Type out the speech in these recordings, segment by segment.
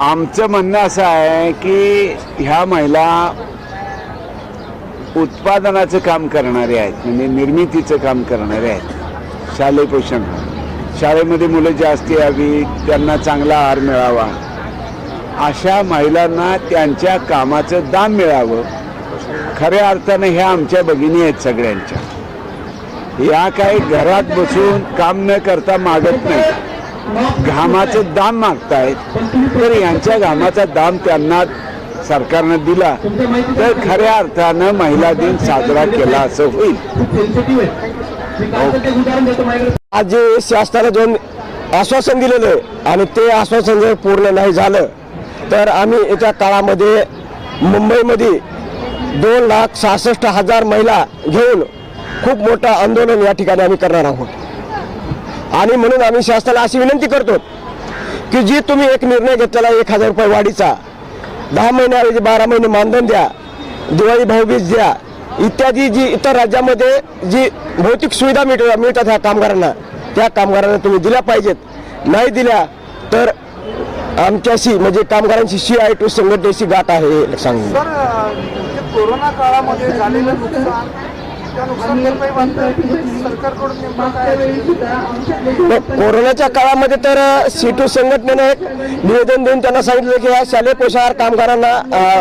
आमचं म्हणणं असं आहे की ह्या महिला उत्पादनाचं काम करणारे आहेत म्हणजे निर्मितीचं काम करणारे आहेत शालेय पोषण शाळेमध्ये मुलं जास्त यावी त्यांना चांगला आहार मिळावा. अशा महिलांना त्यांच्या कामाचं दाम मिळावं. खऱ्या अर्थानं ह्या आमच्या भगिनी आहेत सगळ्यांच्या. या काही घरात बसून काम न करता मागत नाही. घामाचं दाम मागतायत. तर यांच्या घामाचा दाम त्यांना सरकारनं दिला. तर खऱ्या अर्थानं महिला दिन साजरा केला असं होईल. आज जे शासनाला दोन आश्वासन दिलेलं आहे आणि ते आश्वासन जर पूर्ण नाही झालं तर आम्ही येत्या काळामध्ये मुंबईमध्ये दोन लाख सहासष्ट हजार महिला घेऊन खूप मोठं आंदोलन या ठिकाणी आम्ही करणार आहोत. आणि म्हणून आम्ही शासनाला अशी विनंती करतो की जी तुम्ही एक निर्णय घेतलेला एक हजार रुपये वाढीचा दहा महिन्याऐवजी बारा महिने मानधन द्या दिवाळी भाऊबीज द्या इत्यादी जी इतर राज्यामध्ये जी भौतिक सुविधा मिळ मिळतात ह्या कामगारांना त्या कामगारांना तुम्ही दिल्या पाहिजेत. नाही दिल्या तर आमच्याशी म्हणजे कामगारांची सी आय टू संघटनेशी गाठ आहे हे म्हणजे कोरोना काळामध्ये झालेलं नुकसान मग कोरोनाच्या काळामध्ये तर सी टू संघटनेने एक निवेदन देऊन त्यांना सांगितलं की या शालेय पोषाहार कामगारांना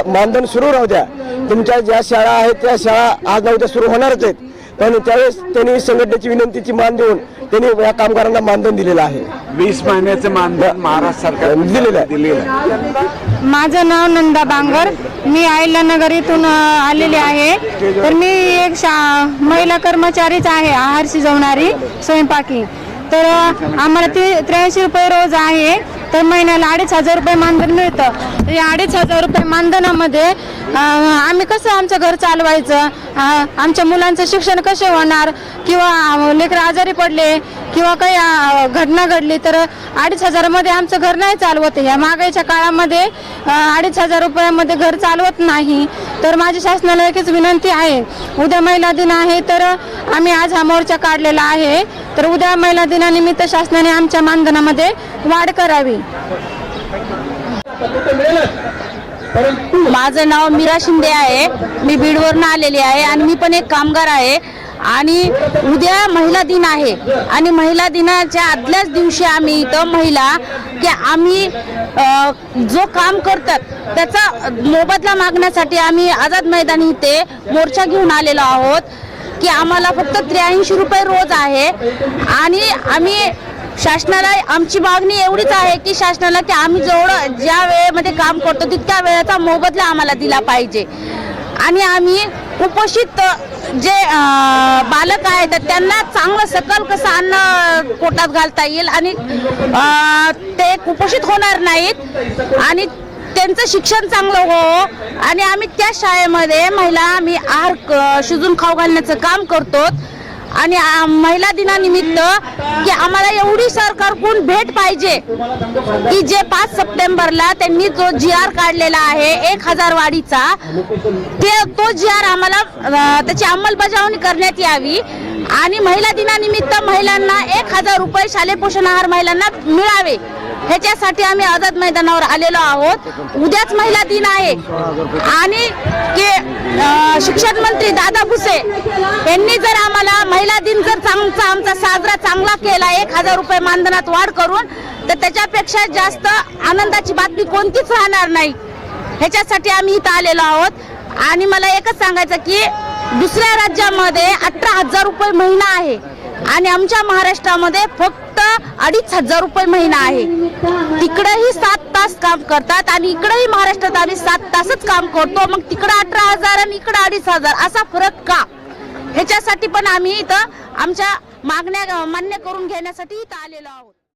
मानधन सुरू राहू द्या. तुमच्या ज्या शाळा आहेत त्या शाळा आज ना उद्या सुरू होणारच आहेत. पण त्यावेळेस त्यांनी संघटनेची विनंतीची मान देऊन त्यांनी या कामगारांना मानधन दिलेलं आहे. वीस महिन्याचं मानधन महाराष्ट्र सरकार दिलेलं आहे. दिलेलं आहे. माझं नाव नंदा बांगर. मी अहिल्यानगर इथून आलेली आहे. तर मी एक शा महिला कर्मचारीच आहे आहार शिजवणारी स्वयंपाकी. तर आम्हाला ती त्र्याऐंशी रुपये रोज आहे. तर महिन्याला अडीच हजार रुपये मानधन मिळतं. या अडीच हजार रुपये मानधनामध्ये आम्ही कसं आमचं घर चालवायचं? आमच्या मुलांचं शिक्षण कसे होणार? किंवा लेकरं आजारी पडले किंवा काही घटना घडली तर अडीच हजारामध्ये आमचं घर नाही चालवत. या महागाईच्या काळामध्ये अडीच हजार रुपयामध्ये घर चालवत नाही. तर माझी शासनाला एकच विनंती आहे. उद्या महिला दिन आहे तर आम्ही आज हा मोर्चा काढलेला आहे. तर उद्या महिला दिनानिमित्त शासनाने आमच्या मानधनामध्ये वाढ करावी. माझं नाव मीरा शिंदे आहे. मी बीडवरून आलेली आहे आणि मी पण एक कामगार आहे. आणि उद्या महिला दिन आहे. आणि महिला दिनाच्या आदल्याच दिवशी आम्ही इथं महिला की आम्ही जो काम करतात त्याचा मोबदला मागण्यासाठी आम्ही आझाद मैदानी इथे मोर्चा घेऊन आलेलो आहोत. की आम्हाला फक्त त्र्याऐंशी रुपये रोज आहे. आणि आम्ही शासनाला आमची मागणी एवढीच आहे की शासनाला की आम्ही जेवढं ज्या वेळेमध्ये काम करतो तितक्या वेळेचा मोबदला आम्हाला दिला पाहिजे. आणि आम्ही कुपोषित जे बालक आहेत तर त्यांना चांगलं सकल कसं अन्न पोटात घालता येईल आणि ते कुपोषित होणार नाहीत आणि त्यांचं शिक्षण चांगलं हो. आणि आम्ही त्या शाळेमध्ये महिला आम्ही आहार क- शिजून खाऊ घालण्याचं काम करतो. आणि महिला दिनानिमित्त की आम्हाला एवढी सरकारकडून भेट पाहिजे की जे पाच सप्टेंबरला त्यांनी जो जी आर काढलेला आहे एक हजार वाढीचा ते तो जी आर आम्हाला त्याची अंमलबजावणी करण्यात यावी. आणि महिला दिनानिमित्त महिलांना एक हजार रुपये शालेय पोषण आहार महिलांना मिळावे. ह्याच्यासाठी आम्ही आझाद मैदानावर आलेलो आहोत. उद्याच महिला दिन आहे. आणि की शिक्षण मंत्री दादा भुसे यांनी जर आम्हाला महिला दिन जर चांगचा आमचा साजरा चांगला केला एक हजार रुपये मानधनात वाढ करून तर त्याच्यापेक्षा जास्त आनंदाची बातमी कोणतीच राहणार नाही. ह्याच्यासाठी आम्ही इथं आलेलो आहोत. आणि मला एकच सांगायचं की दुसऱ्या राज्यामध्ये अठरा हजार रुपये महिना आहे. आणि आमच्या महाराष्ट्रामध्ये फक्त अडीच हजार रुपये महिना आहे. तिकडेही सात तास काम करतात आणि इकडेही महाराष्ट्रात आम्ही सात तासच काम करतो. मग तिकडं अठरा हजार आणि इकडं अडीच हजार असा फरक का? ह्याच्यासाठी पण आम्ही इथं आमच्या मागण्या मान्य करून घेण्यासाठी इथं आलेलो आहोत.